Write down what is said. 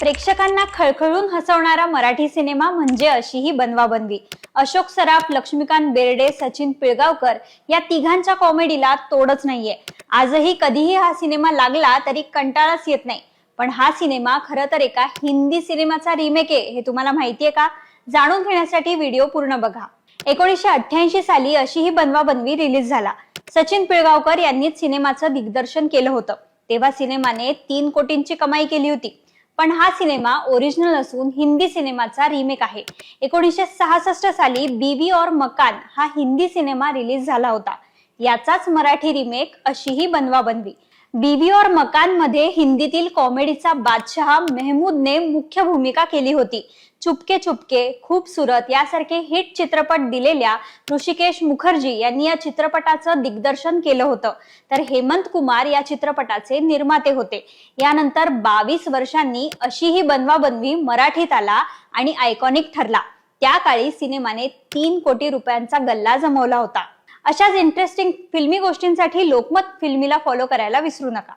प्रेक्षकांना खळखळून हसवणारा मराठी सिनेमा म्हणजे अशी ही बनवाबनवी. अशोक सराफ लक्ष्मीकांत बेर्डे सचिन पिळगावकर या तिघांच्या कॉमेडीला तोडच नाहीये. आजही कधीही हा सिनेमा लागला तरी कंटाळाच येत नाही. पण हा सिनेमा खरं तर एका हिंदी सिनेमाचा रिमेक आहे हे तुम्हाला माहितीये का? जाणून घेण्यासाठी व्हिडिओ पूर्ण बघा. एकोणीसशे अठ्ठ्याऐंशी साली अशी ही बनवाबनवी रिलीज झाला. सचिन पिळगावकर यांनीच सिनेमाचं दिग्दर्शन केलं होतं. तेव्हा सिनेमाने तीन कोटींची कमाई केली होती. पण हा सिनेमा ओरिजिनल असून हिंदी सिनेमाचा रिमेक आहे. एकोणीसशे सहासष्ट साली बीबी और मकान हा हिंदी सिनेमा रिलीज झाला होता. याचाच मराठी रिमेक अशी ही बनवाबनवी बीवी और मकानमध्ये हिंदीतील कॉमेडीचा बादशहा मेहमूदने मुख्य भूमिका केली होती. चुपके चुपके खूबसूरत यासारखे हिट चित्रपट दिलेल्या ऋषिकेश मुखर्जी यांनी या चित्रपटाचं दिग्दर्शन केलं होतं. तर हेमंत कुमार या चित्रपटाचे निर्माते होते. यानंतर बावीस वर्षांनी अशी ही बनवाबनवी मराठीत आला आणि आयकॉनिक ठरला. त्या काळी सिनेमाने तीन कोटी रुपयांचा गल्ला जमवला होता. अशाच इंटरेस्टिंग फिल्मी गोष्टींसाठी लोकमत फिल्मीला फॉलो करायला विसरू नका.